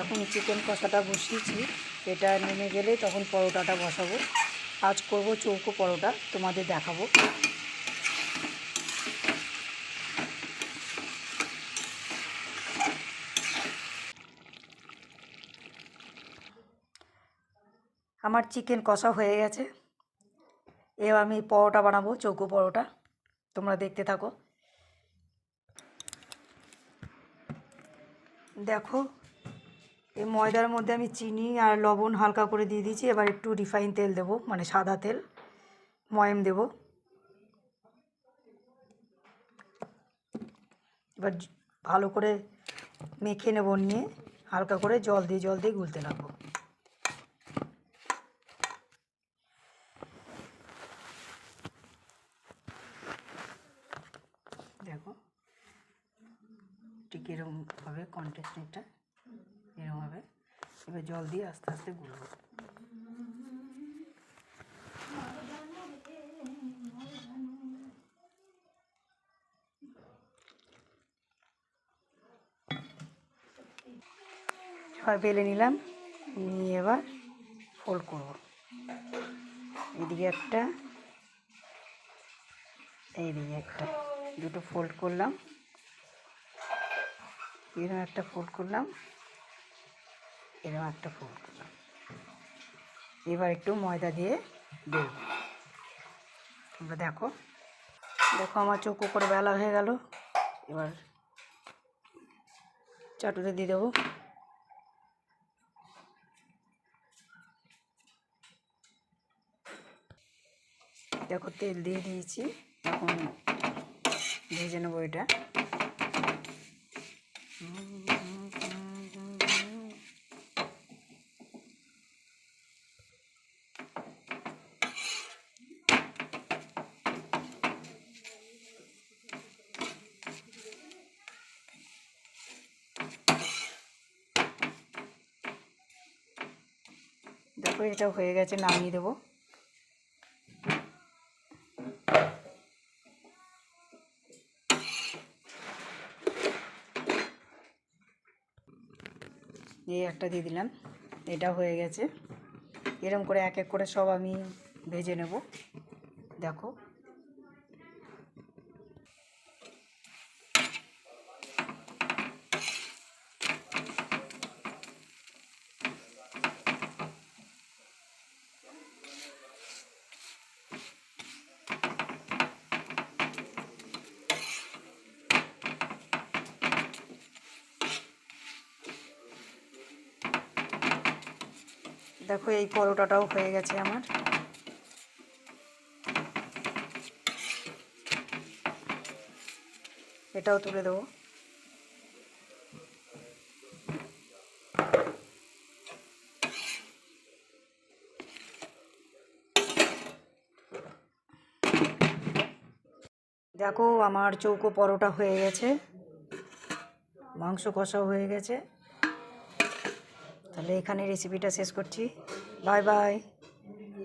এখন চিকেন কষাটা বসিয়েছি। এটা নেমে গেলে তখন পরোটাটা বসাবো। আজ করব চৌকো পরোটা, তোমাদের দেখাবো। আমার চিকেন কষা হয়ে গেছে। এবার আমি পরোটা বানাবো, চৌকো পরোটা। তোমরা দেখতে থাকো। দেখো এই ময়দার মধ্যে আমি চিনি আর লবণ হালকা করে দিয়ে দিয়েছি। এবার একটু রিফাইন তেল দেবো মানে সাদা তেল, ময়াম দেব। এবার ভালো করে মেখে নেব নিয়ে, হালকা করে জল দিয়ে জল দিয়ে গুলতে লাগবো। দেখো ঠিক এরকমভাবে কন্টেস্টেন্টটা এবার জল দিয়ে আস্তে আস্তে গুলবো এবার বেলে নিলাম নিয়ে এবার ফোল্ড করব এদিকে একটা এইদিকে একটা দুটো ফোল্ড করলাম এরকম একটা ফোল্ড করলাম এরকম একটা করলাম এবার একটু ময়দা দিয়ে দেব। তোমরা দেখো। দেখো আমার চৌকো করে বেলা হয়ে গেল। এবার চাটুতে দিয়ে দেবো। দেখো তেল দিয়ে দিয়েছি। এখন ভেজে নেব এটা। দেখো এটা হয়ে গেছে, নামিয়ে দেবো। এই একটা দিয়ে দিলাম, এটা হয়ে গেছে। এরম করে এক এক করে সব আমি ভেজে নেব। দেখো। দেখো এই পরোটাটাও হয়ে গেছে আমার। এটাও তুলে দেবো। দেখো আমার চৌকো পরোটা হয়ে গেছে। মাংস কষাও হয়ে গেছে। তাহলে এখানে রেসিপিটা শেষ করছি। Bye bye